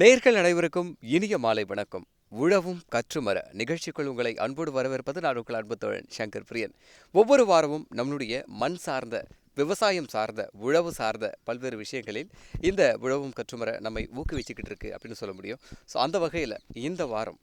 நேர்கள் அனைவருக்கும் இனிய மாலை வணக்கம். உழவும் கற்றுமர நிகழ்ச்சிக்குள் உங்களை அன்போடு வரவேற்பது நான் உங்கள் அன்பு தோழன் சங்கர் பிரியன். ஒவ்வொரு வாரமும் நம்மளுடைய மண் சார்ந்த விவசாயம் சார்ந்த உழவு சார்ந்த பல்வேறு விஷயங்களில் இந்த உழவும் கற்றுமர நம்மை ஊக்குவிச்சுக்கிட்டு இருக்கு அப்படின்னு சொல்ல முடியும். ஸோ அந்த வகையில் இந்த வாரம்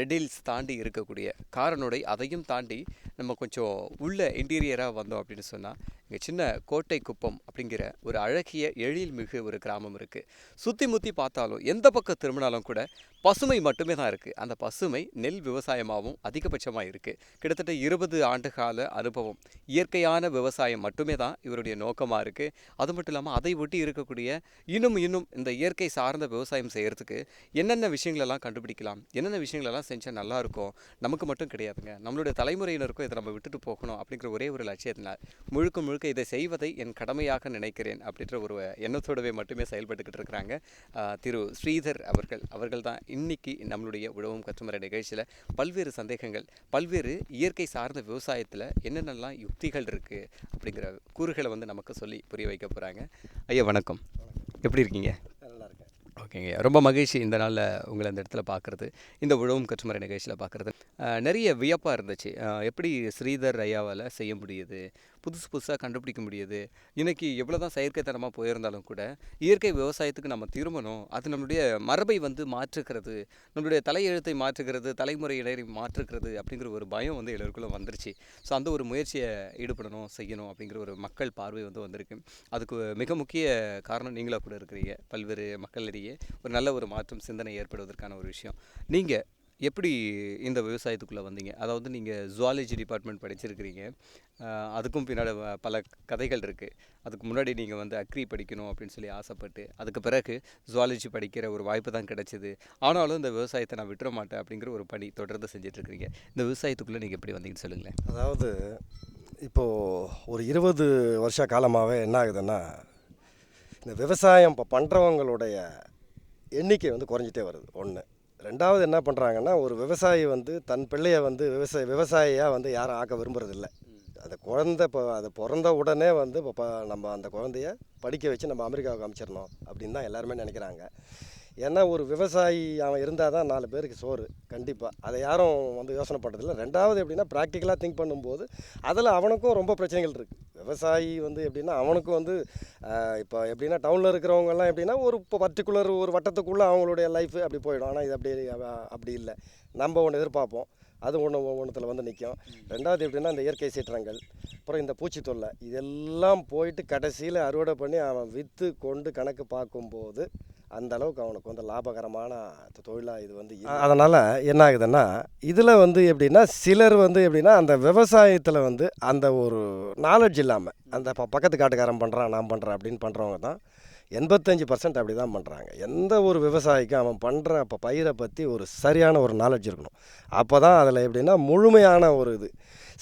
ரெடில்ஸ் தாண்டி இருக்கக்கூடிய காரனுடை அதையும் தாண்டி நம்ம கொஞ்சம் உள்ள இன்டீரியராக வந்தோம் அப்படின்னு சொன்னால் இங்கே சின்ன கோட்டை குப்பம் அப்படிங்கிற ஒரு அழகிய எழில் மிகு ஒரு கிராமம் இருக்குது சுற்றி முற்றி பார்த்தாலும் எந்த பக்கம் திரும்பினாலும் கூட பசுமை மட்டுமே தான் இருக்குது அந்த பசுமை நெல் விவசாயமாகவும் அதிகபட்சமாக இருக்குது கிட்டத்தட்ட இருபது ஆண்டு கால அனுபவம் இயற்கையான விவசாயம் மட்டுமே தான் இவருடைய நோக்கமாக இருக்குது அது மட்டும் இல்லாமல் அதை ஒட்டி இருக்கக்கூடிய இன்னும் இன்னும் இந்த இயற்கை சார்ந்த விவசாயம் செய்கிறதுக்கு என்னென்ன விஷயங்களெல்லாம் கண்டுபிடிக்கலாம் என்னென்ன விஷயங்களெல்லாம் செஞ்சால் நல்லா இருக்கும் நமக்கு மட்டும் கிடையாதுங்க. நம்மளுடைய தலைமுறையினருக்கும் இதை நம்ம விட்டுட்டு போகணும் அப்படிங்கிற ஒரே ஒரு லட்சியத்தினால் முழுக்க முழுக்க இதை செய்வதை என் கடமையாக நினைக்கிறேன் அப்படின்ற ஒரு எண்ணத்தோடவே மட்டுமே செயல்பட்டுக்கிட்டு இருக்கிறாங்க. திரு ஸ்ரீதர் அவர்கள். அவர்கள் தான் இன்னைக்கு நம்மளுடைய உழவும் கற்றுமர நிகழ்ச்சியில் பல்வேறு சந்தேகங்கள் பல்வேறு இயற்கை சார்ந்த விவசாயத்தில் என்னென்னலாம் யுக்திகள் இருக்குது அப்படிங்கிற கூறுகளை வந்து நமக்கு சொல்லி புரிய வைக்க போகிறாங்க ஐயா வணக்கம். எப்படி இருக்கீங்க? நல்லா இருக்கேன். ஓகேங்க. ரொம்ப மகிழ்ச்சி இந்த நாளில் உங்களை இந்த இடத்துல பார்க்குறது இந்த உழவும் கற்றுமறை நிகழ்ச்சியில் பார்க்குறது நிறைய வியப்பாக இருந்துச்சு. எப்படி ஸ்ரீதர் ஐயாவால் செய்ய முடியுது? புதுசு புதுசாக கண்டுபிடிக்க முடியுது. இன்னைக்கு எவ்வளோ தான் செயற்கைத்தனமாக போயிருந்தாலும் கூட இயற்கை விவசாயத்துக்கு நம்ம திரும்பணும். அது நம்மளுடைய மரபை வந்து மாற்றுக்கிறது நம்மளுடைய தலையெழுத்தை மாற்றுகிறது தலைமுறையினரை மாற்றுக்கிறது அப்படிங்கிற ஒரு பயம் வந்து எல்லோருக்குள்ளே வந்துருச்சு. ஸோ அந்த ஒரு முயற்சியை ஈடுபடணும் செய்யணும் அப்படிங்கிற ஒரு மக்கள் பார்வை வந்து வந்திருக்கு. அதுக்கு மிக முக்கிய காரணம் நீங்களாக கூட இருக்கிறீங்க. பல்வேறு மக்களிடையே ஒரு நல்ல ஒரு மாற்றம் சிந்தனை ஏற்படுவதற்கான ஒரு விஷயம். நீங்கள் எப்படி இந்த விவசாயத்துக்குள்ளே வந்தீங்க? அதாவது நீங்கள் ஜுவாலஜி டிபார்ட்மெண்ட் படிச்சிருக்கிறீங்க. அதுக்கும் பின்னாடி வ- பல கதைகள் இருக்குது அதுக்கு முன்னாடி நீங்கள் வந்து அக்ரி படிக்கணும் அப்படின்னு சொல்லி ஆசைப்பட்டு அதுக்கு பிறகு ஜுவாலஜி படிக்கிற ஒரு வாய்ப்பு தான் கிடைச்சிது. ஆனாலும் இந்த விவசாயத்தை நான் விட்டுற மாட்டேன் அப்படிங்கிற ஒரு பணி தொடர்ந்து செஞ்சிட்ருக்கிறீங்க இந்த விவசாயத்துக்குள்ளே நீங்கள் எப்படி வந்தீங்கன்னு சொல்லுங்களேன். அதாவது இப்போது ஒரு இருபது வருஷ காலமாகவே என்ன ஆகுதுன்னா இந்த விவசாயம் இப்போ பண்ணுறவங்களுடைய எண்ணிக்கை வந்து குறைஞ்சிட்டே வருது. ஒன்று ரெண்டாவது என்ன பண்ணுறாங்கன்னா ஒரு விவசாயி வந்து தன் பிள்ளையை வந்து விவசாய விவசாயியாக வந்து யாரும் ஆக்க விரும்புறதில்ல. அந்த குழந்தை இப்போ அது பிறந்த உடனே வந்து இப்போ நம்ம அந்த குழந்தைய படிக்க வச்சு நம்ம அமெரிக்காவுக்கு அமைச்சிடணும் அப்படின்னு தான் எல்லாருமே நினைக்கிறாங்க. ஏன்னா ஒரு விவசாயி அவன் இருந்தால் தான் நாலு பேருக்கு சோறு கண்டிப்பாக அதை யாரும் வந்து யோசனை பண்ணுறதில்ல ரெண்டாவது எப்படின்னா ப்ராக்டிக்கலாக திங்க் பண்ணும்போது அதில் அவனுக்கும் ரொம்ப பிரச்சனைகள் இருக்குது விவசாயி வந்து எப்படின்னா அவனுக்கும் வந்து இப்போ எப்படின்னா டவுனில் இருக்கிறவங்கெல்லாம் எப்படின்னா ஒரு இப்போ பர்டிகுலர் ஒரு வட்டத்துக்குள்ளே அவங்களுடைய லைஃப் அப்படி போயிடும். ஆனால் இது அப்படி அப்படி இல்லை. நம்ம ஒன்று எதிர்பார்ப்போம். அது ஒன்று ஒன்றுத்தில் வந்து நிற்கும் ரெண்டாவது எப்படின்னா இந்த இயற்கை சீற்றங்கள் அப்புறம் இந்த பூச்சி தொல்லை இதெல்லாம் போயிட்டு கடைசியில் அறுவடை பண்ணி அவன் விற்று கொண்டு கணக்கு பார்க்கும்போது அந்த அளவுக்கு அவனுக்கு வந்து லாபகரமான தொழிலாக இது வந்து அதனால் என்ன ஆகுதுன்னா இதில் வந்து எப்படின்னா சிலர் வந்து எப்படின்னா அந்த விவசாயத்தில் வந்து அந்த ஒரு நாலேஜ் இல்லாமல் அந்த ப- பக்கத்து காட்டுக்காரன் பண்ணுறான் நான் பண்ணுறேன் அப்படின்னு பண்ணுறவங்க தான். எண்பத்தஞ்சு பர்சன்ட் அப்படி தான் பண்ணுறாங்க எந்த ஒரு விவசாயிக்கும் அவன் பண்ணுற அப்போ பயிரை பற்றி ஒரு சரியான ஒரு நாலேஜ் இருக்கணும். அப்போ தான் அதில் எப்படின்னா முழுமையான ஒரு இது.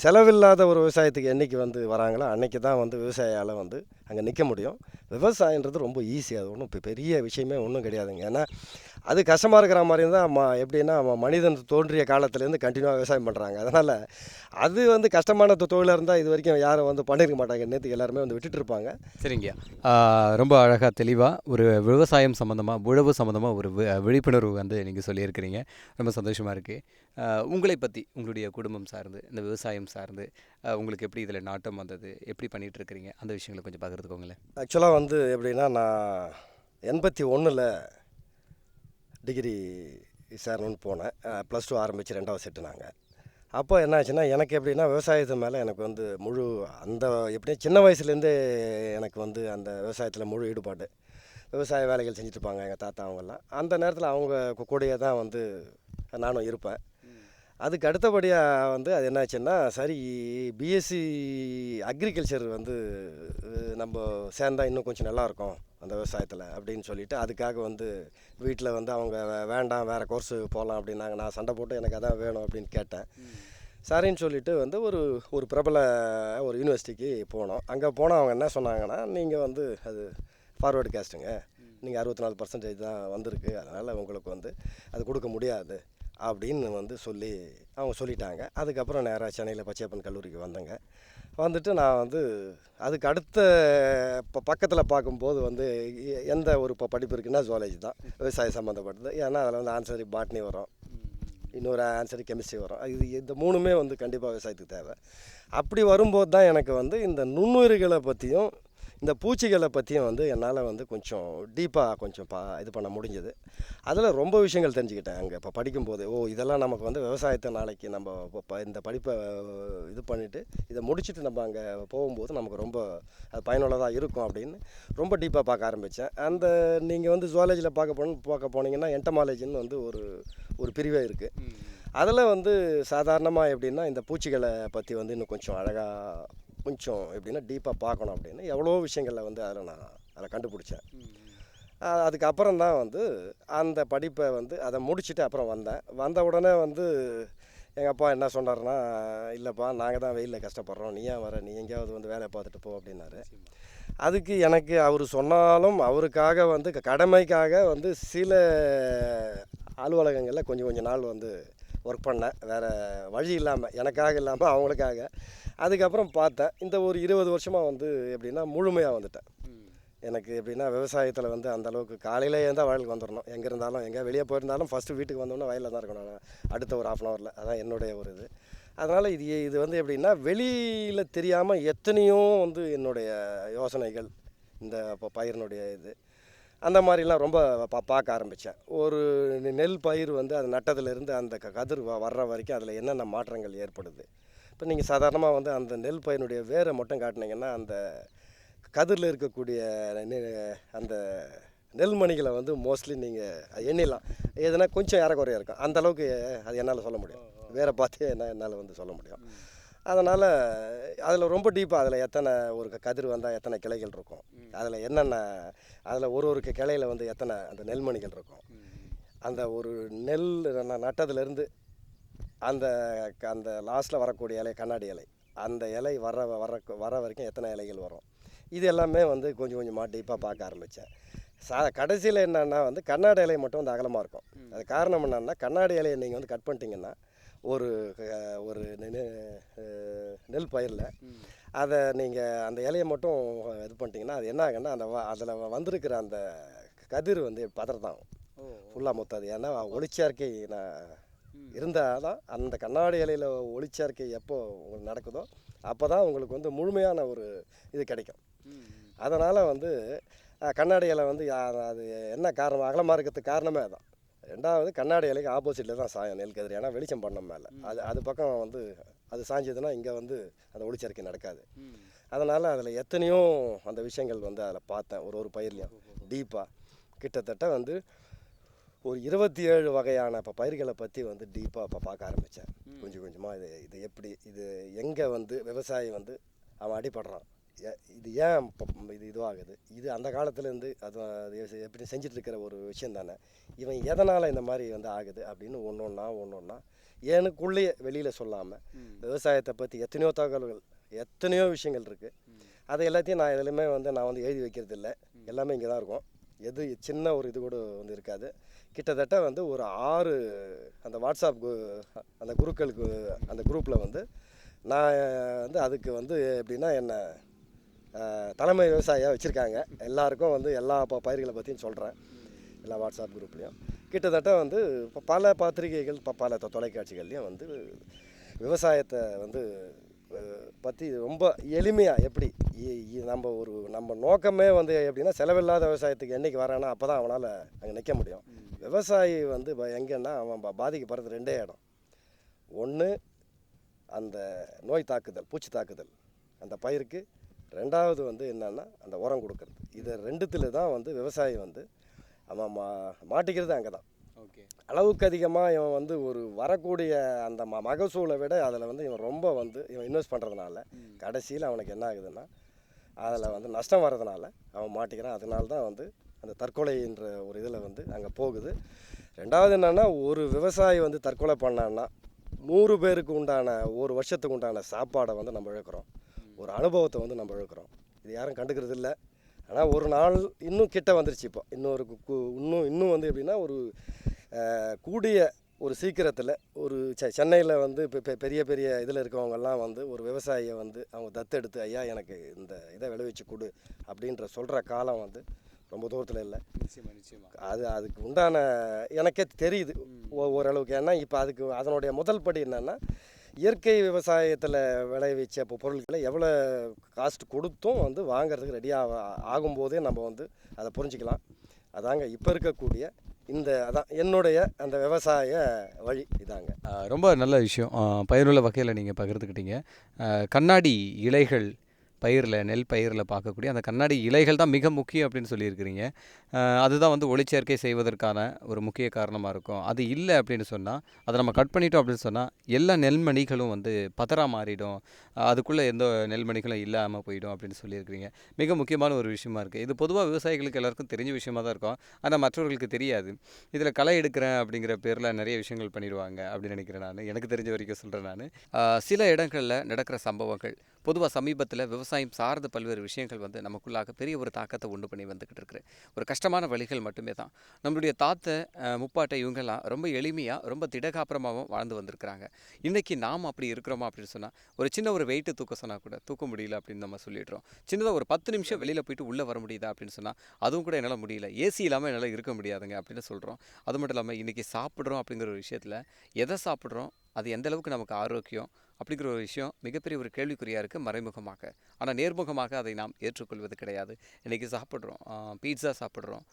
செலவில்லாத ஒரு விவசாயத்துக்கு என்னைக்கு வந்து வராங்களோ அன்றைக்கி தான் வந்து விவசாயியால் வந்து அங்கே நிற்க முடியும். விவசாயன்றது ரொம்ப ஈஸி அது ஒன்றும் இப்போ பெரிய விஷயமே ஒன்றும் கிடையாதுங்க. ஏன்னா அது கஷ்டமாக இருக்கிற மாதிரி இருந்தால் ம எப்படின்னா மனிதன் தோன்றிய காலத்துலேருந்து கண்டினியூவாக விவசாயம் பண்ணுறாங்க அதனால் அது வந்து கஷ்டமான தொ- தொழிலாக இருந்தால் இது வரைக்கும் யாரும் வந்து பண்ணியிருக்க மாட்டாங்க. நேற்றுக்கு எல்லாருமே வந்து விட்டுட்டு இருப்பாங்க. சரிங்க. ரொம்ப அழகாக தெளிவாக ஒரு விவசாயம் சம்மந்தமாக உழவு சம்மந்தமாக ஒரு வி- விழிப்புணர்வு வந்து நீங்கள் சொல்லியிருக்கிறீங்க. ரொம்ப சந்தோஷமாக இருக்குது உங்களை பற்றி உங்களுடைய குடும்பம் சார்ந்து இந்த விவசாயம் சார்ந்து உங்களுக்கு எப்படி இதில் நாட்டம் வந்தது? எப்படி பண்ணிட்டு இருக்கிறீங்க அந்த விஷயங்களை கொஞ்சம் பகிர்ந்துக்கோங்களேன். ஆக்சுவலாக வந்து எப்படின்னா நான் எண்பத்தி ஒன்றில் டிகிரி சேரணும்னு போனேன். ப்ளஸ் டூ ஆரம்பித்து ரெண்டாவது செட்டு நாங்கள் அப்போ என்னாச்சுன்னா எனக்கு எப்படின்னா விவசாயத்து மேலே எனக்கு வந்து முழு அந்த எப்படின்னா சின்ன வயசுலேருந்தே எனக்கு வந்து அந்த விவசாயத்தில் முழு ஈடுபாடு. விவசாய வேலைகள் செஞ்சுட்டு இருப்பாங்க எங்கள் தாத்தா அவங்கெல்லாம். அந்த நேரத்தில் அவங்க கூடயே தான் வந்து நானும் இருப்பேன். அதுக்கு அடுத்தபடியாக வந்து அது என்னாச்சுன்னா சரி பிஎஸ்சி அக்ரிகல்ச்சர் வந்து நம்ம சேர்ந்தா இன்னும் கொஞ்சம் நல்லா இருக்கும் அந்த விவசாயத்தில் அப்படின்னு சொல்லிட்டு அதுக்காக வந்து வீட்டில் வந்து அவங்க வேண்டாம் வேறு கோர்ஸு போகலாம் அப்படின்னாங்க. நான் சண்டை போட்டு எனக்கு அதான் வேணும் அப்படின்னு கேட்டேன். சரின்னு சொல்லிட்டு வந்து ஒரு ஒரு பிரபல ஒரு யூனிவர்சிட்டிக்கு போனோம். அங்கே போனால் அவங்க என்ன சொன்னாங்கன்னா நீங்கள் வந்து அது ஃபார்வேர்டு கேஸ்ட்டுங்க நீங்கள் அறுபத்தி நாலு பர்சன்டேஜ் தான் வந்திருக்கு. அதனால் உங்களுக்கு வந்து அது கொடுக்க முடியாது. அப்படின்னு வந்து சொல்லி அவங்க சொல்லிட்டாங்க. அதுக்கப்புறம் நேராக சென்னையில் பச்சையப்பன் கல்லூரிக்கு வந்தேங்க. வந்துட்டு நான் வந்து அதுக்கு அடுத்த இப்போ பக்கத்தில் பார்க்கும்போது வந்து எந்த ஒரு இப்போ படிப்பு இருக்குன்னா ஜுவாலஜி தான். விவசாயம் சம்மந்தப்பட்டது ஏன்னா அதில் வந்து ஆன்சரி பாட்னி வரும். இன்னொரு ஆன்சரி கெமிஸ்ட்ரி வரும். இது இந்த மூணுமே வந்து கண்டிப்பாக விவசாயத்துக்கு தேவை. அப்படி வரும்போது தான் எனக்கு வந்து இந்த நுண்ணுயிர்களை பற்றியும் இந்த பூச்சிகளை பற்றியும் வந்து என்னால் வந்து கொஞ்சம் டீப்பாக கொஞ்சம் பா இது பண்ண முடிஞ்சது. அதில் ரொம்ப விஷயங்கள் தெரிஞ்சுக்கிட்டேன் அங்கே. இப்போ படிக்கும்போது ஓ இதெல்லாம் நமக்கு வந்து விவசாயத்தை நாளைக்கு நம்ம இப்போ இந்த படிப்பை இது பண்ணிவிட்டு இதை முடிச்சுட்டு நம்ம அங்கே போகும்போது நமக்கு ரொம்ப அது பயனுள்ளதாக இருக்கும் அப்படின்னு ரொம்ப டீப்பாக பார்க்க ஆரம்பித்தேன் அந்த நீங்கள் வந்து ஜுவாலஜியில் பார்க்க போன பார்க்க போனீங்கன்னா என்டமாலஜின்னு வந்து ஒரு ஒரு பிரிவே இருக்குது அதில் வந்து சாதாரணமாக எப்படின்னா இந்த பூச்சிகளை பற்றி வந்து இன்னும் கொஞ்சம் அழகாக கொஞ்சம் எப்படின்னா டீப்பாக பார்க்கணும் அப்படின்னு எவ்வளோ விஷயங்களை வந்து அதில் நான் அதில் கண்டுபிடிச்சேன். அதுக்கப்புறம் தான் வந்து அந்த படிப்பை வந்து அதை முடிச்சுட்டு அப்புறம் வந்தேன். வந்த உடனே வந்து எங்கள் அப்பா என்ன சொன்னார்னா இல்லைப்பா நாங்கள் தான் வெயிலில் கஷ்டப்படுறோம். நீ ஏன் வர? நீ எங்கேயாவது வந்து வேலையை பார்த்துட்டு போ அப்படின்னாரு. அதுக்கு எனக்கு அவர் சொன்னாலும் அவருக்காக வந்து கடமைக்காக வந்து சில அலுவலகங்களில் கொஞ்சம் கொஞ்சம் நாள் வந்து ஒர்க் பண்ணேன். வேறு வழி இல்லாமல் எனக்காக இல்லாமல் அவங்களுக்காக. அதுக்கப்புறம் பார்த்தேன். இந்த ஒரு இருபது வருஷமாக வந்து எப்படின்னா முழுமையாக வந்துட்டேன். எனக்கு எப்படின்னா விவசாயத்தில் வந்து அந்த அளவுக்கு காலையிலே இருந்தால் வயலுக்கு வந்துடணும் எங்கே இருந்தாலும் எங்கே வெளியே போயிருந்தாலும் ஃபஸ்ட்டு வீட்டுக்கு வந்தோடனே வயலில் தான் இருக்கணும் நான். அடுத்த ஒரு ஆஃப் அன் ஹவரில் அதான் என்னுடைய ஒரு இது. அதனால் இது இது வந்து எப்படின்னா வெளியில் தெரியாமல் எத்தனையோ வந்து என்னுடைய யோசனைகள் இந்த இப்போ பயிரினுடைய இது. அந்த மாதிரிலாம் ரொம்ப பா பார்க்க ஆரம்பித்தேன் ஒரு நெல் பயிர் வந்து அது நட்டதுலேருந்து அந்த க- கதிர் வ- வர்ற வரைக்கும் அதில் என்னென்ன மாற்றங்கள் ஏற்படுது? இப்போ நீங்கள் சாதாரணமாக வந்து அந்த நெல் பயிரினுடைய வேரை மட்டும் காட்டினீங்கன்னா அந்த கதிரில் இருக்கக்கூடிய நெ- அந்த நெல்மணிகளை வந்து மோஸ்ட்லி நீங்கள் எண்ணிடலாம். எதுனா கொஞ்சம் ஏறக்குறைய இருக்கும். அந்தளவுக்கு அது என்னால் சொல்ல முடியும். வேற பார்த்தே என்ன என்னால் வந்து சொல்ல முடியும். அதனால் அதில் ரொம்ப டீப்பாக அதில் எத்தனை ஒரு கதிர் வந்தால் எத்தனை கிளைகள் இருக்கும்? அதில் என்னென்ன அதில் ஒரு ஒரு கிளையில் வந்து எத்தனை அந்த நெல்மணிகள் இருக்கும்? அந்த ஒரு நெல் நட்டதுலேருந்து அந்த க- அந்த லாஸ்ட்டில் வரக்கூடிய இலை கண்ணாடி இலை. அந்த இலை வர வர வர வரைக்கும் எத்தனை இலைகள் வரும்? இது எல்லாமே வந்து கொஞ்சம் கொஞ்சமாக டீப்பாக பார்க்க ஆரம்பித்தேன் சா கடைசியில் என்னன்னா வந்து கண்ணாடி இலை மட்டும் வந்து அகலமாக இருக்கும். அது காரணம் என்னன்னா கண்ணாடி இலையை நீங்கள் வந்து கட் பண்ணிட்டீங்கன்னா ஒரு ஒரு நெல் பயிரில் அதை நீங்கள் அந்த இலையை மட்டும் இது பண்ணிட்டீங்கன்னா அது என்ன ஆகுன்னா அந்த அதில் வந்திருக்கிற அந்த கதிர் வந்து பதறதாகும் ஃபுல்லாக மொத்தம். அது ஏன்னா ஒளிச்சேர்க்கை நான் இருந்தால் தான் அந்த கண்ணாடி இலையில் ஒளிச்சேர்க்கை எப்போ உங்களுக்கு நடக்குதோ அப்போ தான் உங்களுக்கு வந்து முழுமையான ஒரு இது கிடைக்கும். அதனால் வந்து கண்ணாடி இலை வந்து அது என்ன காரணம்? அகலமாக இருக்கிறதுக்கு காரணமே அதான். ரெண்டாவது கண்ணாடி இலைக்கு ஆப்போசிட்டில் தான் சாயம் நெல் கதிர். ஏன்னா வெளிச்சம் பண்ண மேலே. அது அது பக்கம் வந்து அது சாஞ்சதுன்னா இங்கே வந்து அந்த ஒளிச்சேர்க்கை நடக்காது. அதனால் அதில் எத்தனையோ அந்த விஷயங்கள் வந்து அதில் பார்த்தேன் ஒரு ஒரு பயிர்லையும். டீப்பாக கிட்டத்தட்ட வந்து ஒரு இருபத்தி ஏழு வகையான இப்போ பயிர்களை பற்றி வந்து டீப்பாக இப்போ பார்க்க ஆரம்பித்தேன் கொஞ்சம் கொஞ்சமாக இது இது எப்படி இது எங்கே வந்து விவசாயி வந்து அவன் அடிபடுறான். இது ஏன் இது இதுவாகுது? இது அந்த காலத்துலேருந்து அது எப்படி செஞ்சுட்டு இருக்கிற ஒரு விஷயம் தானே. இவன் எதனால் இந்த மாதிரி வந்து ஆகுது அப்படின்னு ஒன்று ஒன்றா ஒன்று ஒன்றா எனக்குள்ளேயே வெளியில் சொல்லாமல் விவசாயத்தை பற்றி எத்தனையோ தகவல்கள் எத்தனையோ விஷயங்கள் இருக்குது அதை எல்லாத்தையும் நான் எதுலையுமே வந்து நான் வந்து எழுதி வைக்கிறது இல்லை. எல்லாமே இங்கே தான் இருக்கும். எது சின்ன ஒரு இது கூட வந்து இருக்காது. கிட்டத்தட்ட வந்து ஒரு ஆறு அந்த வாட்ஸ்அப் கு- அந்த குருக்களுக்கு அந்த குரூப்பில் வந்து நான் வந்து அதுக்கு வந்து எப்படின்னா என்ன தலைமை விவசாயியாக வச்சுருக்காங்க. எல்லாருக்கும் வந்து எல்லா ப- பயிர்களை பற்றியும் சொல்கிறேன் எல்லா வாட்ஸ்அப் குரூப்லேயும் கிட்டத்தட்ட வந்து இப்போ பல பத்திரிகைகள் இப்போ பல தொலைக்காட்சிகள்லேயும் வந்து விவசாயத்தை வந்து பற்றி ரொம்ப எளிமையாக எப்படி இ- இ- நம்ம ஒரு நம்ம நோக்கமே வந்து எப்படின்னா செலவில்லாத விவசாயத்துக்கு என்றைக்கு வரானா அப்போ தான் அவனால் அங்கே நிற்க முடியும். விவசாயி வந்து ப- எங்கன்னா அவன் பாதிக்கப்படுறது ரெண்டே இடம். ஒன்று அந்த நோய் தாக்குதல் பூச்சி தாக்குதல். அந்த பயிருக்கு ரெண்டாவது வந்து என்னன்னா அந்த உரம் கொடுக்கறது. இது ரெண்டுத்துல தான் வந்து விவசாயி வந்து அவன் மா மாட்டிக்கிறது அங்கே தான். ஓகே. அளவுக்கு அதிகமாக இவன் வந்து ஒரு வரக்கூடிய அந்த ம மகசூலை விட அதில் வந்து இவன் ரொம்ப வந்து இவன் இன்வெஸ்ட் பண்ணுறதுனால கடைசியில் அவனுக்கு என்ன ஆகுதுன்னா அதில் வந்து நஷ்டம் வர்றதுனால அவன் மாட்டிக்கிறான். அதனால தான் வந்து அந்த தற்கொலைன்ற ஒரு இதில் வந்து அங்கே போகுது. ரெண்டாவது என்னென்னா ஒரு விவசாயி வந்து தற்கொலை பண்ணான்னா நூறு பேருக்கு உண்டான ஒரு வருஷத்துக்கு உண்டான சாப்பாடை வந்து நம்ம இழக்கிறோம். ஒரு அனுபவத்தை வந்து நம்ம இழக்கிறோம். இது யாரும் கண்டுக்கிறது இல்லை. ஆனால் ஒரு நாள் இன்னும் கிட்ட வந்துருச்சு இப்போ. இன்னொரு இன்னும் இன்னும் வந்து எப்படின்னா ஒரு கூடிய ஒரு சீக்கிரத்தில் ஒரு செ சென்னையில் வந்து இப்போ பெரிய பெரிய இதில் இருக்கவங்கெல்லாம் வந்து ஒரு விவசாயியை வந்து அவங்க தத்தெடுத்து ஐயா எனக்கு இந்த இதை விளைவிச்சு கொடு அப்படின்ற சொல்கிற காலம் வந்து ரொம்ப தூரத்தில் இல்லை. அது அதுக்கு உண்டான எனக்கே தெரியுது. ஓ- ஓரளவுக்கு. ஏன்னா இப்போ அதுக்கு அதனுடைய முதல் படி என்னென்னா இயற்கை விவசாயத்தில் விளைவிச்ச இப்போ பொருட்களை எவ்வளோ காஸ்ட் கொடுத்தும் வந்து வாங்கிறதுக்கு ரெடியாக ஆகும்போதே நம்ம வந்து அதை புரிஞ்சுக்கலாம். அதாங்க இப்போ இருக்கக்கூடிய இந்த அதான் என்னுடைய அந்த விவசாய வழி இதாங்க. ரொம்ப நல்ல விஷயம். பயனுள்ள வகையில் நீங்கள் பகிர்ந்துக்கிட்டீங்க. கண்ணாடி இலைகள் பயிரில் நெல் பயிரில் பார்க்கக்கூடிய அந்த கண்ணாடி இலைகள் தான் மிக முக்கியம் அப்படின்னு சொல்லியிருக்கிறீங்க. அதுதான் வந்து ஒளிச்சேர்க்கை செய்வதற்கான ஒரு முக்கிய காரணமாக இருக்கும். அது இல்லை அப்படின்னு சொன்னால் அதை நம்ம கட் பண்ணிட்டோம் அப்படின்னு சொன்னால் எல்லா நெல்மணிகளும் வந்து பதறா மாறிடும். அதுக்குள்ளே எந்த நெல்மணிகளும் இல்லாமல் போயிடும் அப்படின்னு சொல்லியிருக்கிறீங்க. மிக முக்கியமான ஒரு விஷயமா இருக்குது இது பொதுவாக விவசாயிகளுக்கு எல்லாருக்கும் தெரிஞ்ச விஷயமா தான் இருக்கும். ஆனால் மற்றவர்களுக்கு தெரியாது. இதில் களை எடுக்கிறேன் அப்படிங்கிற பேரில் நிறைய விஷயங்கள் பண்ணிடுவாங்க அப்படின்னு நினைக்கிறேன் நான். எனக்கு தெரிஞ்ச வரைக்கும் சொல்கிறேன் நான். சில இடங்களில் நடக்கிற சம்பவங்கள் பொதுவாக சமீபத்தில் விவசாய விவசாயம் சார்ந்த பல்வேறு விஷயங்கள் வந்து நமக்குள்ளாக பெரிய ஒரு தாக்கத்தை உண்டு பண்ணி வந்துக்கிட்டு இருக்கு. ஒரு கஷ்டமான வழிகள் மட்டுமே தான். நம்மளுடைய தாத்தை முப்பாட்டை இவங்கெல்லாம் ரொம்ப எளிமையாக ரொம்ப திடகாப்புறமாகவும் வாழ்ந்து வந்திருக்கிறாங்க. இன்றைக்கி நாம் அப்படி இருக்கிறோமா அப்படின்னு சொன்னால் ஒரு சின்ன ஒரு வெயிட்டு தூக்க சொன்னால் கூட தூக்க முடியல அப்படின்னு நம்ம சொல்லிடுறோம். சின்னதாக ஒரு பத்து நிமிஷம் வெளியில் போயிட்டு உள்ளே வர முடியுதா அப்படின்னு சொன்னால் அதுவும் கூட என்னால் முடியல. ஏசி இல்லாமல் என்னால் இருக்க முடியாதுங்க அப்படின்னு சொல்கிறோம் அது மட்டும் இல்லாமல் இன்றைக்கி சாப்பிட்றோம் அப்படிங்கிற ஒரு விஷயத்தில் எதை சாப்பிட்றோம் அது எந்த அளவுக்கு நமக்கு ஆரோக்கியம் அப்படிங்கிற ஒரு விஷயம் மிகப்பெரிய ஒரு கேள்விக்குறியாக இருக்குது மறைமுகமாக. ஆனால் நேர்முகமாக அதை நாம் ஏற்றுக்கொள்வது கிடையாது. இன்றைக்கி சாப்பிட்றோம் பீட்சா சாப்பிட்றோம்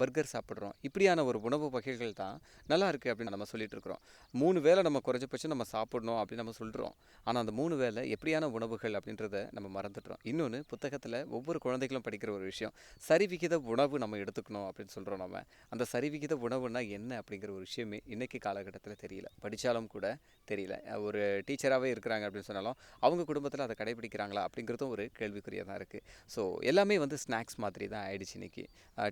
பர்கர் சாப்பிட்றோம். இப்படியான ஒரு உணவு வகைகள் தான் நல்லா இருக்குது அப்படின்னு நம்ம சொல்லிட்டு இருக்கிறோம். மூணு வேளை நம்ம குறைஞ்சபட்சம் நம்ம சாப்பிடணும் அப்படின்னு நம்ம சொல்கிறோம் ஆனால் அந்த மூணு வேளை எப்படியான உணவுகள் அப்படின்றத நம்ம மறந்துடுறோம். இன்னொன்று புத்தகத்தில் ஒவ்வொரு குழந்தைகளும் படிக்கிற ஒரு விஷயம். சரிவிகித உணவு நம்ம எடுத்துக்கணும் அப்படின்னு சொல்கிறோம் நம்ம அந்த சரிவிகித உணவுனா என்ன அப்படிங்கிற ஒரு விஷயமே இன்றைக்கி காலகட்டத்தில் தெரியல. படித்தாலும் கூட தெரியல. ஒரு டீச்சராகவே இருக்கிறாங்க அப்படின்னு சொன்னாலும் அவங்க குடும்பத்தில் அதை கடைபிடிக்கிறாங்களா அப்படிங்கிறதும் ஒரு கேள்விக்குறியாக தான் இருக்குது ஸோ எல்லாமே வந்து ஸ்நாக்ஸ் மாதிரி தான் ஆயிடுச்சு இன்றைக்கி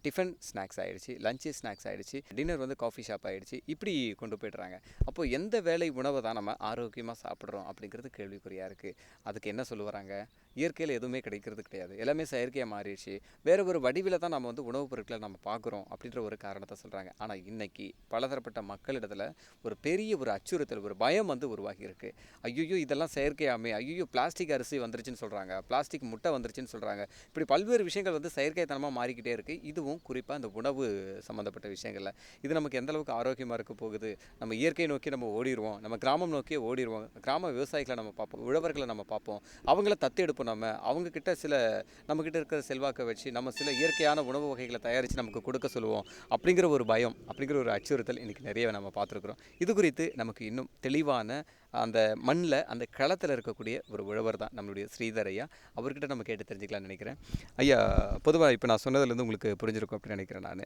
டிஃபன் ஸ்நாக்ஸ் ஆகிடுச்சு லஞ்சு ஸ்நாக்ஸ் ஆயிடுச்சு டின்னர் வந்து காஃபி ஷாப் ஆயிடுச்சு இப்படி கொண்டு போய்ட்றாங்க. அப்போ எந்த வேலை உணவை தான் நம்ம ஆரோக்கியமாக சாப்பிட்றோம் அப்படிங்கிறது கேள்விக்குறியாக இருக்குது அதுக்கு என்ன சொல்ல வராங்க இயற்கையில் எதுவுமே கிடைக்கிறது கிடையாது. எல்லாமே செயற்கையாக மாறிடுச்சு. வேறு ஒரு வடிவில் தான் நம்ம வந்து உணவுப் பொருட்களை நம்ம பார்க்குறோம் அப்படின்ற ஒரு காரணத்தை சொல்கிறாங்க ஆனால் இன்றைக்கி பலதரப்பட்ட மக்களிடத்தில் ஒரு பெரிய ஒரு அச்சுறுத்தல் ஒரு பயம் வந்து உருவாகி இருக்குது ஐயோ இதெல்லாம் செயற்கையாமே ஐயோ பிளாஸ்டிக் அரிசி வந்துருச்சுன்னு சொல்கிறாங்க பிளாஸ்டிக் முட்டை வந்துருச்சுன்னு சொல்கிறாங்க இப்படி பல்வேறு விஷயங்கள் வந்து செயற்கைத்தனமாக மாறிக்கிட்டே இருக்குது இதுவும் குறிப்பாக இந்த உணவு சம்மந்தப்பட்ட விஷயங்களில். இது நமக்கு எந்த அளவுக்கு ஆரோக்கியமாக இருக்க போகுது? நம்ம இயற்கை நோக்கி நம்ம ஓடிடுவோம். நம்ம கிராமம் நோக்கியே ஓடிடுவோம். கிராம விவசாயிகளை நம்ம பார்ப்போம். உழவர்களை நம்ம பார்ப்போம். அவங்கள தத்தெடுப்போம் நம்ம அவங்க கிட்ட சில நம்மக்கிட்ட இருக்கிற செல்வாக்கை வச்சு நம்ம சில இயற்கையான உணவு வகைகளை தயாரித்து நமக்கு கொடுக்க சொல்லுவோம் அப்படிங்கிற ஒரு பயம் அப்படிங்கிற ஒரு அச்சுறுத்தல் இன்றைக்கி நிறைய நம்ம பார்த்துருக்குறோம். இது குறித்து நமக்கு இன்னும் தெளிவான அந்த மண்ணில் அந்த களத்தில் இருக்கக்கூடிய ஒரு உழவர் தான் நம்மளுடைய ஸ்ரீதர் ஐயா. அவர்கிட்ட நம்ம கேட்டு தெரிஞ்சுக்கலாம்னு நினைக்கிறேன். ஐயா பொதுவாக இப்போ நான் சொன்னதுலேருந்து உங்களுக்கு புரிஞ்சிருக்கும் அப்படின்னு நினைக்கிறேன் நான்.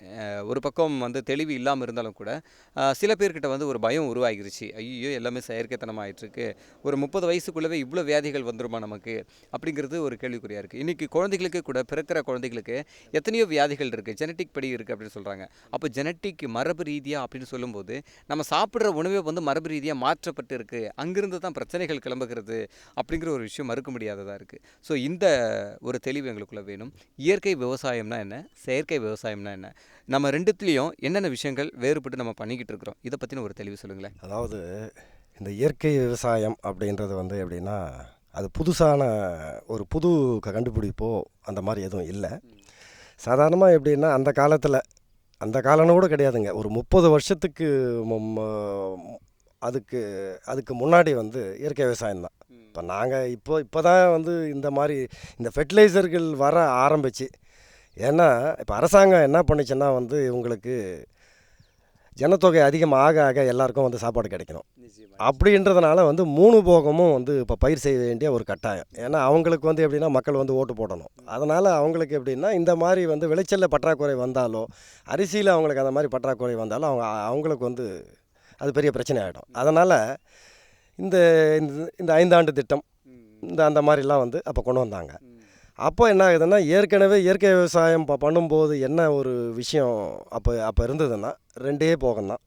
ஒரு பக்கம் வந்து தெளிவு இல்லாமல் இருந்தாலும் கூட சில பேர்கிட்ட வந்து ஒரு பயம் உருவாகிருச்சு. ஐயோ எல்லாமே செயற்கைத்தனமாக ஆயிட்டிருக்கு. ஒரு முப்பது வயசுக்குள்ளவே இவ்வளோ வியாதிகள் வந்துருமா நமக்கு? அப்படிங்கிறது ஒரு கேள்விக்குறியாக இருக்குது இன்றைக்கி குழந்தைகளுக்கு கூட பிறக்கிற குழந்தைகளுக்கு எத்தனையோ வியாதிகள் இருக்குது ஜெனட்டிக் படி இருக்குது அப்படின்னு சொல்கிறாங்க அப்போ ஜெனட்டிக் மரபு ரீதியாக அப்படின்னு சொல்லும்போது நம்ம சாப்பிட்ற உணவே வந்து மரபு ரீதியாக மாற்றப்பட்டு இருக்குது அங்கிருந்து தான் பிரச்சனைகள் கிளம்புகிறது அப்படிங்கிற ஒரு விஷயம் மறுக்க முடியாததாக இருக்குது ஸோ இந்த ஒரு தெளிவு எங்களுக்குள்ளே வேணும். இயற்கை விவசாயம்னா என்ன? செயற்கை விவசாயம்னா என்ன? நம்ம ரெண்டுத்துலேயும் என்னென்ன விஷயங்கள் வேறுபட்டு நம்ம பண்ணிக்கிட்டு இருக்கிறோம்? இதை பற்றின ஒரு தெளிவு சொல்லுங்களேன். அதாவது இந்த இயற்கை விவசாயம் அப்படின்றது வந்து எப்படின்னா அது புதுசான ஒரு புது கண்டுபிடிப்போ அந்த மாதிரி எதுவும் இல்லை. சாதாரணமாக எப்படின்னா அந்த காலத்தில் அந்த காலம்னு கூட கிடையாதுங்க. ஒரு முப்பது வருஷத்துக்கு அதுக்கு அதுக்கு முன்னாடி வந்து இயற்கை விவசாயம் தான். இப்போ நாங்கள் இப்போ இப்போ தான் வந்து இந்த மாதிரி இந்த ஃபெர்டிலைசர்கள் வர ஆரம்பிச்சு. ஏன்னா இப்போ அரசாங்கம் என்ன பண்ணுச்சுன்னா வந்து இவங்களுக்கு ஜனத்தொகை அதிகமாக ஆக ஆக எல்லாருக்கும் வந்து சாப்பாடு கிடைக்கணும். அப்படின்றதுனால வந்து மூணு போகமும் வந்து இப்போ பயிர் செய்ய வேண்டிய ஒரு கட்டாயம். ஏன்னா அவங்களுக்கு வந்து எப்படின்னா மக்கள் வந்து ஓட்டு போடணும். அதனால் அவங்களுக்கு எப்படின்னா இந்த மாதிரி வந்து விளைச்சலில் பற்றாக்குறை வந்தாலோ அரிசியில் அவங்களுக்கு அந்த மாதிரி பற்றாக்குறை வந்தாலும் அவங்க அவங்களுக்கு வந்து அது பெரிய பிரச்சனை ஆகிடும் அதனால் இந்த இந்த- ஐந்தாண்டு திட்டம் இந்த அந்த மாதிரிலாம் வந்து அப்போ கொண்டு வந்தாங்க. அப்போ என்ன ஆகுதுன்னா ஏற்கனவே இயற்கை விவசாயம் இப்போ பண்ணும்போது என்ன ஒரு விஷயம் அப்போ அப்போ இருந்ததுன்னா ரெண்டே போகம் தான்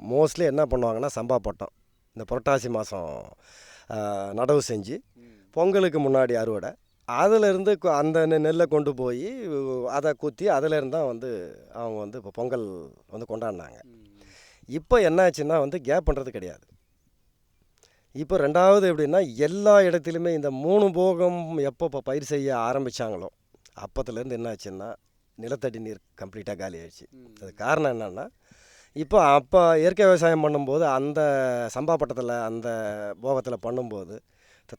மோஸ்ட்லி என்ன பண்ணுவாங்கன்னா சம்பா பட்டம். இந்த புரட்டாசி மாதம் நடவு செஞ்சு பொங்கலுக்கு முன்னாடி அறுவடை. அதிலிருந்து அந்த நெல்லை கொண்டு போய் அதை குத்தி அதிலேருந்து தான் வந்து அவங்க வந்து இப்போ பொங்கல் வந்து கொண்டாடினாங்க. இப்போ என்னாச்சுன்னா வந்து கேப் பண்ணுறது கிடையாது. இப்போ ரெண்டாவது எப்படின்னா எல்லா இடத்துலையுமே இந்த மூணு போகம் எப்போ இப்போ பயிர் செய்ய ஆரம்பித்தாங்களோ அப்பத்துலேருந்து என்ன ஆச்சுன்னா நிலத்தடி நீர் கம்ப்ளீட்டாக காலி ஆயிடுச்சு. அது காரணம் என்னென்னா இப்போ அப்போ இயற்கை விவசாயம் பண்ணும்போது அந்த சம்பா பட்டத்தில் அந்த போகத்தில் பண்ணும்போது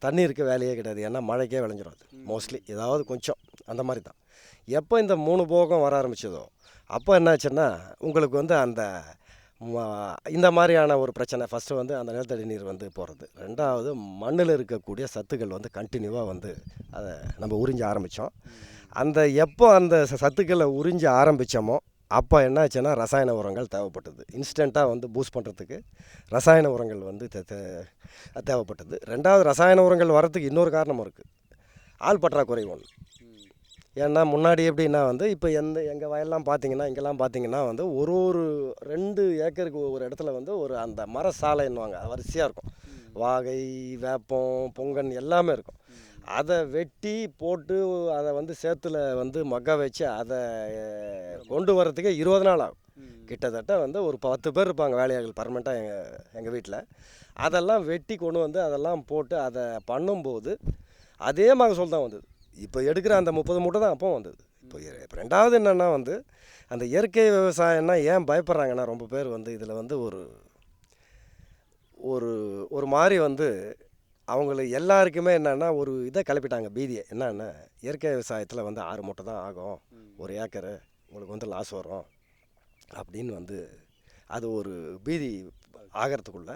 தண்ணீருக்கு வேலையே கிடையாது. ஏன்னா மழைக்கே விளைஞ்சிரும் அது. மோஸ்ட்லி ஏதாவது கொஞ்சம் அந்த மாதிரி தான். எப்போ இந்த மூணு போகம் வர ஆரம்பிச்சதோ அப்போ என்னாச்சுன்னா உங்களுக்கு வந்து அந்த இந்த மாதிரியான ஒரு பிரச்சனை ஃபஸ்ட்டு வந்து அந்த நிலத்தடி நீர் வந்து போகிறது ரெண்டாவது மண்ணில் இருக்கக்கூடிய சத்துக்கள் வந்து கண்டினியூவாக வந்து அதை நம்ம உறிஞ்ச ஆரம்பித்தோம் அந்த எப்போ அந்த ச- சத்துக்களை உறிஞ்ச ஆரம்பித்தோமோ அப்போ என்னாச்சுன்னா ரசாயன உரங்கள் தேவைப்பட்டது. இன்ஸ்டண்ட்டாக வந்து பூஸ்ட் பண்ணுறதுக்கு ரசாயன உரங்கள் வந்து தேவைப்பட்டது. ரெண்டாவது ரசாயன உரங்கள் வரத்துக்கு இன்னொரு காரணமும் இருக்குது ஆள் பற்றாக்குறை ஒன்று ஏன்னா முன்னாடி எப்படின்னா வந்து இப்போ எந்த எங்கள் வயல்லாம் பார்த்தீங்கன்னா இங்கெல்லாம் பார்த்தீங்கன்னா வந்து ஒரு ஒரு ரெண்டு ஏக்கருக்கு ஒரு இடத்துல வந்து ஒரு அந்த மர சாலைன்னுவாங்க வரிசையாக இருக்கும். வாகை வேப்பம் பொங்கன் எல்லாமே இருக்கும். அதை வெட்டி போட்டு அதை வந்து சேத்துல வந்து மக்க வச்சு அதை கொண்டு வரதுக்கே இருபது நாள் ஆகும். கிட்டத்தட்ட வந்து ஒரு பத்து பேர் இருப்பாங்க வேலையாட்கள் பர்மனெண்ட்டாக எங்கள் எங்கள் வீட்டில் அதெல்லாம் வெட்டி கொண்டு வந்து அதெல்லாம் போட்டு அதை பண்ணும்போது அதே மகசூல் தான் வந்தது. இப்போ எடுக்கிற அந்த முப்பது மூட்டை தான் அப்போ வந்தது. இப்போ இப்போ ரெண்டாவது என்னென்னா வந்து அந்த இயற்கை விவசாயம்னா ஏன் பயப்படுறாங்கன்னா ரொம்ப பேர் வந்து இதில் வந்து ஒரு ஒரு ஒரு மாதிரி வந்து அவங்களுக்கு எல்லாருக்குமே என்னென்னா ஒரு இதை கிளப்பிட்டாங்க பீதியை. என்னென்னா இயற்கை விவசாயத்தில் வந்து ஆறு மூட்டை தான் ஆகும். ஒரு ஏக்கரு உங்களுக்கு வந்து லாஸ் வரும். அப்படின்னு வந்து அது ஒரு பீதி ஆகிறதுக்குள்ள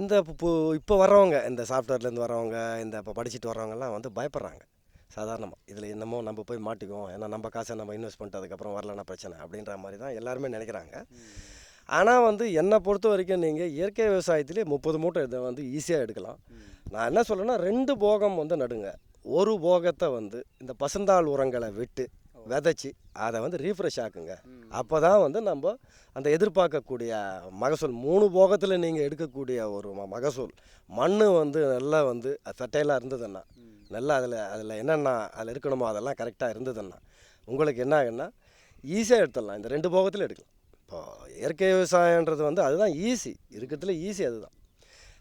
இந்த இப்போ இப்போ வர்றவங்க இந்த சாஃப்ட்வேர்லேருந்து வரவங்க இந்த இப்போ படிச்சுட்டு வர்றவங்கலாம் வந்து பயப்படுறாங்க. சாதாரணமாக இதில் என்னமோ நம்ம போய் மாட்டிக்குவோம். ஏன்னா நம்ம காசை நம்ம இன்வெஸ்ட் பண்ணிட்டு அதுக்கப்புறம் வரலன்னா பிரச்சனை அப்படின்ற மாதிரி தான் எல்லாருமே நினைக்கிறாங்க. ஆனால் வந்து என்னை பொறுத்த வரைக்கும் நீங்கள் இயற்கை விவசாயத்திலே முப்பது மூட்டை இதை வந்து ஈஸியாக எடுக்கலாம். நான் என்ன சொல்கிறேன்னா ரெண்டு போகம் வந்து நடுங்க. ஒரு போகத்தை வந்து இந்த பசுந்தாள் உரங்களை விட்டு விதைச்சி அதை வந்து ரீஃப்ரெஷ் ஆக்குங்க. அப்போ தான் வந்து நம்ம அந்த எதிர்பார்க்கக்கூடிய மகசூல் மூணு போகத்தில் நீங்கள் எடுக்கக்கூடிய ஒரு மகசூல். மண் வந்து நல்லா வந்து ஃபெர்டைலாக இருந்ததுன்னா நல்லா அதில் அதில் என்னென்ன அதில் இருக்கணுமோ அதெல்லாம் கரெக்டாக இருந்ததுன்னா உங்களுக்கு என்ன ஆகுன்னா ஈஸியாக எடுத்துடலாம். இந்த ரெண்டு போகத்தில் எடுக்கலாம். இப்போ இயற்கை விவசாயன்றது வந்து அதுதான் ஈஸி இருக்கிறதுல ஈஸி அதுதான்.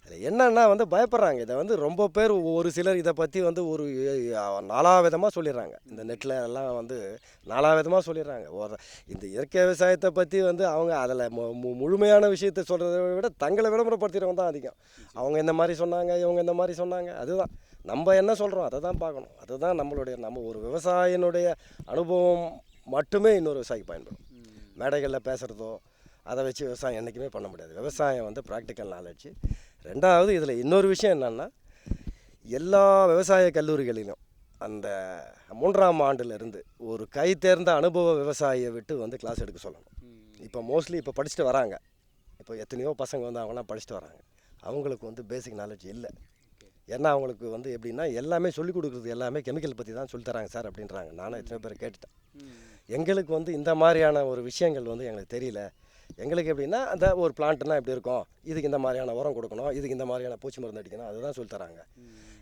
அதில் என்னென்னா வந்து பயப்படுறாங்க. இதை வந்து ரொம்ப பேர் ஒரு சிலர் இதை பற்றி வந்து ஒரு நாலா விதமாக சொல்லிடுறாங்க. இந்த நெட்டில் எல்லாம் வந்து நாலா விதமாக சொல்லிடுறாங்க. ஒரு இந்த இயற்கை விவசாயத்தை பற்றி வந்து அவங்க அதில் முழுமையான விஷயத்தை சொல்கிறத விட தங்களை விளம்பரப்படுத்துகிறவங்க தான் அதிகம். அவங்க இந்த மாதிரி சொன்னாங்க இவங்க இந்த மாதிரி சொன்னாங்க. அதுதான். நம்ம என்ன சொல்கிறோம் அதை தான் பார்க்கணும். அதுதான் நம்மளுடைய நம்ம ஒரு விவசாயினுடைய அனுபவம் மட்டுமே இன்னொரு விவசாயிக்கு பயன்படும். மேடைகளில் பேசுகிறதோ அதை வச்சு விவசாயம் என்றைக்குமே பண்ண முடியாது. விவசாயம் வந்து ப்ராக்டிக்கல் நாலேஜ் ரெண்டாவது இதில் இன்னொரு விஷயம் என்னென்னா எல்லா விவசாய கல்லூரிகளிலும் அந்த மூன்றாம் ஆண்டுலேருந்து ஒரு கை தேர்ந்த அனுபவ விவசாயியை விட்டு வந்து கிளாஸ் எடுக்க சொல்லணும். இப்போ மோஸ்ட்லி இப்போ படிச்சுட்டு வராங்க. இப்போ எத்தனையோ பசங்க வந்து அவங்களாம் படிச்சுட்டு வராங்க. அவங்களுக்கு வந்து பேசிக் நாலேஜ் இல்லை. ஏன்னா அவங்களுக்கு வந்து எப்படின்னா எல்லாமே சொல்லிக் கொடுக்குறது எல்லாமே கெமிக்கல் பற்றி தான் சொல்லித் தராங்க சார் அப்படின்றாங்க. நானும் எத்தனை பேர் கேட்டுட்டேன். எங்களுக்கு வந்து இந்த மாதிரியான ஒரு விஷயங்கள் வந்து எங்களுக்கு தெரியல. எங்களுக்கு எப்படின்னா அந்த ஒரு பிளான்ட்னா இப்படி இருக்கும். இதுக்கு இந்த மாதிரியான உரம் கொடுக்கணும். இதுக்கு இந்த மாதிரியான பூச்சி மருந்து அடிக்கணும். அதுதான் சொல்லித் தராங்க.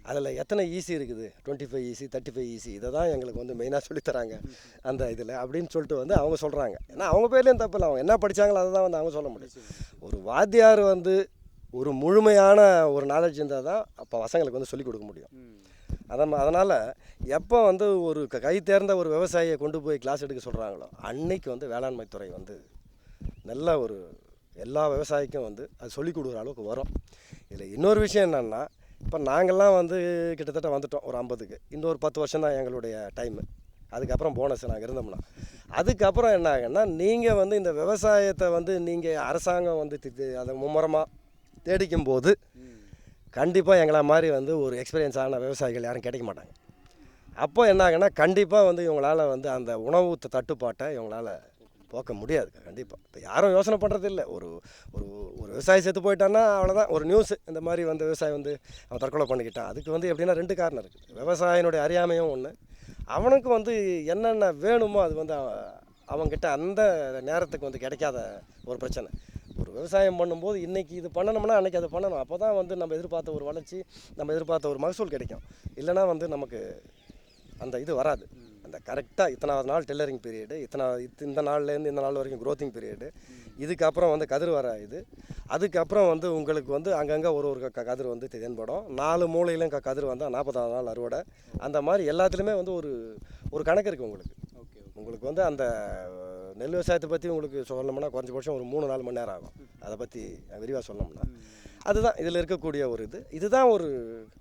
அதில் எத்தனை ஈஸி இருக்குது? Twenty five EC thirty five EC இதை தான் எங்களுக்கு வந்து மெயினாக சொல்லித் தராங்க அந்த இதில் அப்படின்னு சொல்லிட்டு வந்து அவங்க சொல்கிறாங்க ஏன்னா அவங்க பேர்லேயும் தப்பு இல்லை. அவங்க என்ன படித்தாங்களோ அதை தான் வந்து அவங்க சொல்ல முடியும். ஒரு வாத்தியார் வந்து ஒரு முழுமையான ஒரு நாலேஜ் இருந்தால் தான் அப்போ பசங்களுக்கு வந்து சொல்லிக் கொடுக்க முடியும். அதான் அதனால் எப்போ வந்து ஒரு க- தேர்ந்த ஒரு விவசாயியை கொண்டு போய் கிளாஸ் எடுக்க சொல்கிறாங்களோ அன்னைக்கு வந்து வேளாண்மை துறை வந்து நல்ல ஒரு எல்லா விவசாயிக்கும் வந்து அது சொல்லிக் கொடுக்குற அளவுக்கு வரும். இதில் இன்னொரு விஷயம் என்னென்னா இப்போ நாங்கள்லாம் வந்து கிட்டத்தட்ட வந்துட்டோம் ஒரு ஐம்பதுக்கு. இன்னொரு பத்து வருஷம் தான் எங்களுடைய டைமு அதுக்கப்புறம் போனஸ் நாங்கள் இருந்தோம்னா. அதுக்கப்புறம் என்ன ஆகுன்னா நீங்கள் வந்து இந்த விவசாயத்தை வந்து நீங்கள் அரசாங்கம் வந்து அதை மும்முரமாக தேடிக்கும் போது கண்டிப்பாக எங்களை மாதிரி வந்து ஒரு எக்ஸ்பீரியன்ஸ் ஆன விவசாயிகள் யாரும் கிடைக்க மாட்டாங்க. அப்போ என்ன ஆகுன்னா கண்டிப்பாக வந்து இவங்களால் வந்து அந்த உணவு தட்டுப்பாட்டை இவங்களால் போக்க முடியாது கண்டிப்பாக இப்போ யாரும் யோசனை பண்ணுறது இல்லை ஒரு ஒரு ஒரு விவசாயி செத்து போயிட்டான்னா அவ்வளோதான் ஒரு நியூஸ் இந்த மாதிரி வந்து விவசாயி வந்து அவன் தற்கொலை பண்ணிக்கிட்டான் அதுக்கு வந்து எப்படின்னா ரெண்டு காரணம் இருக்குது விவசாயினுடைய அறியாமையும் ஒன்று அவனுக்கு வந்து என்னென்ன வேணுமோ அது வந்து அவன் அந்த நேரத்துக்கு வந்து கிடைக்காத ஒரு பிரச்சனை. ஒரு விவசாயம் பண்ணும்போது இன்றைக்கி இது பண்ணணும்னா அன்றைக்கி அதை பண்ணணும். அப்போ தான் வந்து நம்ம எதிர்பார்த்த ஒரு வளர்ச்சி நம்ம எதிர்பார்த்த ஒரு மகசூல் கிடைக்கும். இல்லைன்னா வந்து நமக்கு அந்த இது வராது. அந்த கரெக்டாக இத்தனாவது நாள் டெல்லரிங் பீரியடு இத்தனை இத் இந்த நாள்லேருந்து இந்த நாள் வரைக்கும் க்ரோத்திங் பீரியடு இதுக்கப்புறம் வந்து கதிர் வர இது. அதுக்கப்புறம் வந்து உங்களுக்கு வந்து அங்கங்கே ஒரு ஒரு க கதிர் வந்து தென்படும். நாலு மூலையிலும் க கதிர் வந்தால் நாற்பதாவது நாள் அறுவடை. அந்த மாதிரி எல்லாத்துலேயுமே வந்து ஒரு ஒரு கணக்கு இருக்குது உங்களுக்கு. உங்களுக்கு வந்து அந்த நெல் விவசாயத்தை பற்றி உங்களுக்கு சொல்லணும்னா குறைஞ்சபட்சம் ஒரு மூணு நாலு மணி நேரம் ஆகும். அதை பற்றி விரிவாக சொல்லணும்னா. அதுதான் இதில் இருக்கக்கூடிய ஒரு இது. இதுதான் ஒரு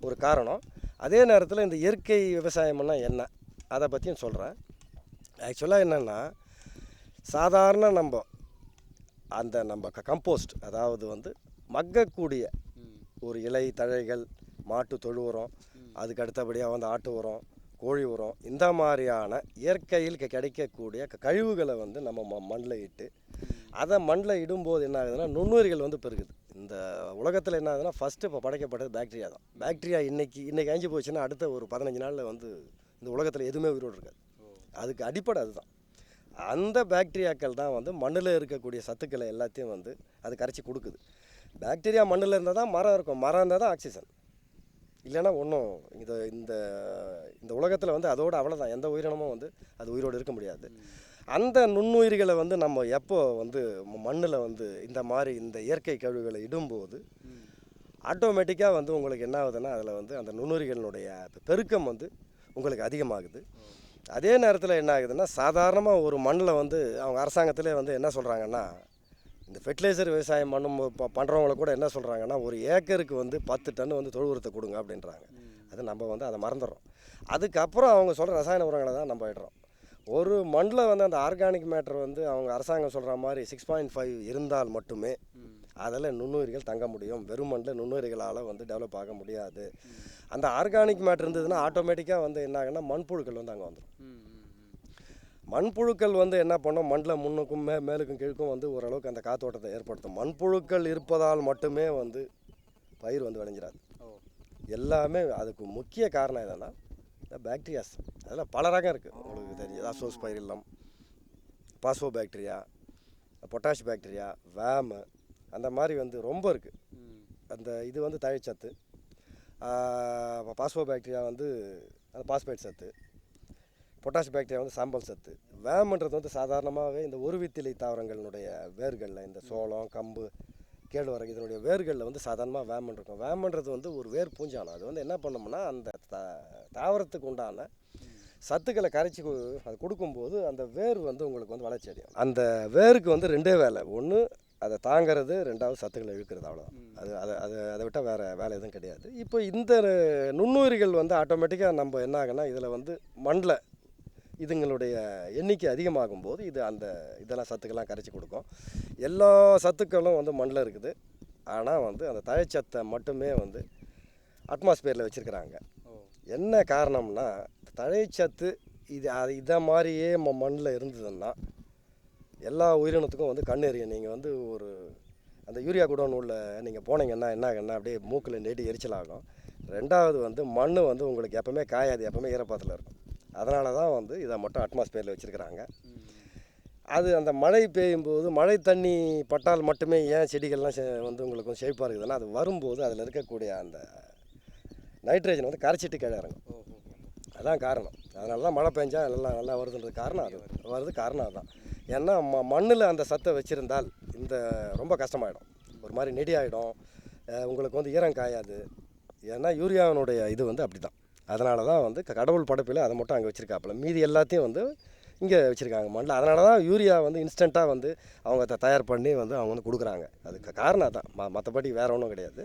ஒரு காரணம். அதே நேரத்தில் இந்த இயற்கை விவசாயம்னா என்ன? அதை பற்றியும் சொல்கிறேன் ஆக்சுவலாக என்னென்னா சாதாரண நம்ம அந்த நம்ம கம்போஸ்ட் அதாவது வந்து மக்கக்கூடிய ஒரு இலை தழைகள் மாட்டு தொழு உரம் அதுக்கு அடுத்தபடியாக வந்து ஆட்டு உரம் கோழி உரம் இந்த மாதிரியான இயற்கையில் கிடைக்கக்கூடிய கழிவுகளை வந்து நம்ம ம மண்ணில் இட்டு அதை மண்ணில் இடும்போது என்ன ஆகுதுன்னா நுண்ணுயிர்கள் வந்து பெருகுது. இந்த உலகத்தில் என்ன ஆகுதுன்னா ஃபஸ்ட்டு இப்போ படைக்கப்பட்டது பாக்டீரியா தான். பாக்டீரியா இன்றைக்கி இன்றைக்கி அழிஞ்சு போச்சுன்னா அடுத்த ஒரு பதினஞ்சு நாளில் வந்து இந்த உலகத்தில் எதுவுமே உயிரோடு இருக்காது. அதுக்கு அடிப்படை அதுதான். அந்த பாக்டீரியாக்கள் தான் வந்து மண்ணில் இருக்கக்கூடிய சத்துக்களை எல்லாத்தையும் வந்து அது கரைச்சி கொடுக்குது. பாக்டீரியா மண்ணில் இருந்தால் தான் மரம் இருக்கும். மரம் இருந்தால் தான் ஆக்சிஜன் இல்லைன்னா ஒன்றும் இந்த இந்த இந்த உலகத்தில் வந்து அதோட அவ்வளோதான் எந்த உயிரினமும் வந்து அது உயிரோடு இருக்க முடியாது. அந்த நுண்ணுயிர்களை வந்து நம்ம எப்போ வந்து மண்ணில் வந்து இந்த மாதிரி இந்த இயற்கை கழிவுகளை இடும்போது ஆட்டோமேட்டிக்காக வந்து உங்களுக்கு என்ன ஆகுதுன்னா அதில் வந்து அந்த நுண்ணுயிர்களினுடைய பெருக்கம் வந்து உங்களுக்கு அதிகமாகுது. அதே நேரத்தில் என்ன ஆகுதுன்னா சாதாரணமாக ஒரு மண்ணில் வந்து அவங்க அரசாங்கத்திலே வந்து என்ன சொல்கிறாங்கன்னா இந்த ஃபெர்டிலைசர் விவசாயம் பண்ணும் பண்ணுறவங்கள கூட என்ன சொல்கிறாங்கன்னா ஒரு ஏக்கருக்கு வந்து பத்து டன் வந்து தொழு உரத்தை கொடுங்க அப்படின்றாங்க. அது நம்ம வந்து அதை மறந்துடுறோம் அதுக்கப்புறம் அவங்க சொல்கிற ரசாயன உரங்களை தான் நம்ம இடுறோம். ஒரு மண்ணில் வந்து அந்த ஆர்கானிக் மேட்டர் வந்து அவங்க அரசாங்கம் சொல்கிற மாதிரி சிக்ஸ் பாயிண்ட் ஃபைவ் இருந்தால் மட்டுமே அதில் நுண்ணுயிர்கள் தங்க முடியும். வெறும் மண்ணில் நுண்ணுயிர்களால் வந்து டெவலப் ஆக முடியாது. அந்த ஆர்கானிக் மேட்டர் இருந்ததுன்னா ஆட்டோமேட்டிக்காக வந்து என்ன ஆகுன்னா மண்புழுக்கள் வந்து அங்கே வந்துடும் மண்புழுக்கள் வந்து என்ன பண்ணும்? மண்ணில் முன்னுக்கும் மே மேலுக்கும் கீழுக்கும் வந்து ஓரளவுக்கு அந்த காத்தோட்டத்தை ஏற்படுத்தும். மண்புழுக்கள் இருப்பதால் மட்டுமே வந்து பயிர் வந்து விளைஞ்சிராது. எல்லாமே அதுக்கு முக்கிய காரணம் என்னன்னா இந்த பாக்டீரியாஸ் அதில் பல ரகம் இருக்குது உங்களுக்கு தெரியும். Azospirillum phospho bacteria potash bacteria வேமு அந்த மாதிரி வந்து ரொம்ப இருக்குது அந்த இது வந்து தழைச்சத்து பாஸ்போ பாக்டீரியா வந்து அந்த பாஸ்பேட் சத்து. பொட்டாஷ் பாக்டீரியா வந்து சாம்பல் சத்து. வேம்ன்றது வந்து சாதாரணமாகவே இந்த ஒரு வித்திலை தாவரங்களினுடைய வேர்களில் இந்த சோளம் கம்பு கேழ்வரகு இதனுடைய வேர்களில் வந்து சாதாரணமாக வேமன் இருக்கும். வேமன்றது வந்து ஒரு வேர் பூஞ்சானம் அது வந்து என்ன பண்ணோம்னா அந்த தா தாவரத்துக்கு உண்டான சத்துக்களை கரைச்சி அது கொடுக்கும்போது அந்த வேர் வந்து உங்களுக்கு வந்து வளர்ச்சி அடையும். அந்த வேருக்கு வந்து ரெண்டே வேலை. ஒன்று அதை தாங்கிறது ரெண்டாவது சத்துக்களை இழுக்கிறது அவ்வளோதான் அது அதை அதை அதை விட்டால் வேறு வேலை எதுவும் கிடையாது. இப்போ இந்த நுண்ணுயிர்கள் வந்து ஆட்டோமேட்டிக்காக நம்ம என்ன ஆகுன்னா இதில் வந்து மண்ணில் இதுங்களுடைய எண்ணிக்கை அதிகமாகும் போது இது அந்த இதெல்லாம் சத்துக்கெல்லாம் கரைச்சி கொடுக்கும். எல்லா சத்துக்களும் வந்து மண்ணில் இருக்குது. ஆனால் வந்து அந்த தழைச்சத்தை மட்டுமே வந்து அட்மாஸ்பியரில் வச்சுருக்கிறாங்க. என்ன காரணம்னா தழைச்சத்து இது அது இதை மாதிரியே மண்ணில் இருந்ததுன்னா எல்லா உயிரினத்துக்கும் வந்து கண் எறியும் நீங்கள் வந்து ஒரு அந்த யூரியா குடோன் உள்ள நீங்கள் போனீங்கன்னா என்ன ஆகுன்னா அப்படியே மூக்கில் நெடி எரிச்சலாகும் ரெண்டாவது வந்து மண் வந்து உங்களுக்கு எப்பவுமே காயாது எப்பவுமே ஈரப்பதத்தில் இருக்கும். அதனால தான் வந்து இதை மட்டும் அட்மாஸ்பியரில் வச்சுருக்கிறாங்க. அது அந்த மழை பெய்யும் போது மழை தண்ணி பட்டால் மட்டுமே ஏன் செடிகள்லாம் வந்து உங்களுக்கு ஷேப்பாக செழிப்பாக இருக்குதுன்னா அது வரும்போது அதில் இருக்கக்கூடிய அந்த நைட்ரஜன் வந்து கரைச்சிட்டு கீழே இறங்கும். அதான் காரணம். அதனால தான் மழை பெஞ்சால் எல்லாம் நல்லா வருதுன்றது காரணம் அது. வருது காரணம் அதுதான் ஏன்னா ம மண்ணில் அந்த சத்தை வச்சுருந்தால் இந்த ரொம்ப கஷ்டமாயிடும். ஒரு மாதிரி நெடி ஆகிடும் உங்களுக்கு வந்து ஈரம் காயாது. ஏன்னா யூரியாவினுடைய இது வந்து அப்படி தான் அதனால தான் வந்து க- கடவுள் படைப்பில் அதை மட்டும் அங்கே வச்சுருக்காப்புல. மீதி எல்லாத்தையும் வந்து இங்கே வச்சுருக்காங்க மண்ணில் அதனால தான் யூரியா வந்து இன்ஸ்டண்ட்டாக வந்து அவங்க தயார் பண்ணி வந்து அவங்க வந்து கொடுக்குறாங்க. அதுக்கு காரணம் தான் ம மற்றபடி வேறு ஒன்றும் கிடையாது.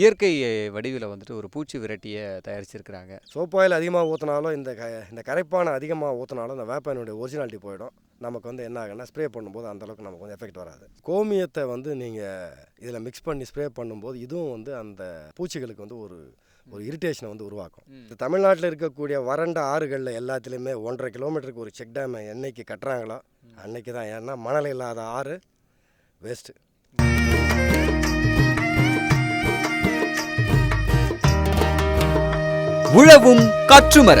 இயற்கை வடிவில் வந்துட்டு ஒரு பூச்சி விரட்டியை தயாரிச்சிருக்கிறாங்க. சோப் ஆயில் அதிகமாக ஊற்றினாலும் இந்த க இந்த கரைப்பானை அதிகமாக ஊற்றினாலும் இந்த வேப்பனுடைய ஒரிஜினாலிட்டி போயிடும். நமக்கு வந்து என்ன ஆகுன்னா ஸ்ப்ரே பண்ணும்போது அந்த அளவுக்கு நமக்கு வந்து எஃபெக்ட் வராது. கோமியத்தை வந்து நீங்கள் இதில் மிக்ஸ் பண்ணி ஸ்ப்ரே பண்ணும்போது இதுவும் வந்து அந்த பூச்சிகளுக்கு வந்து ஒரு ஒரு இரிட்டேஷனை வந்து உருவாக்கும். இந்த தமிழ்நாட்டில் இருக்கக்கூடிய வறண்ட ஆறுகளில் எல்லாத்துலேயுமே ஒன்றரை கிலோமீட்டருக்கு ஒரு செக் டேமை என்னைக்கு கட்டுறாங்களோ அன்னைக்கு தான் ஏன்னா மணல் இல்லாத ஆறு வேஸ்ட்டு உழவும் கற்றுமர.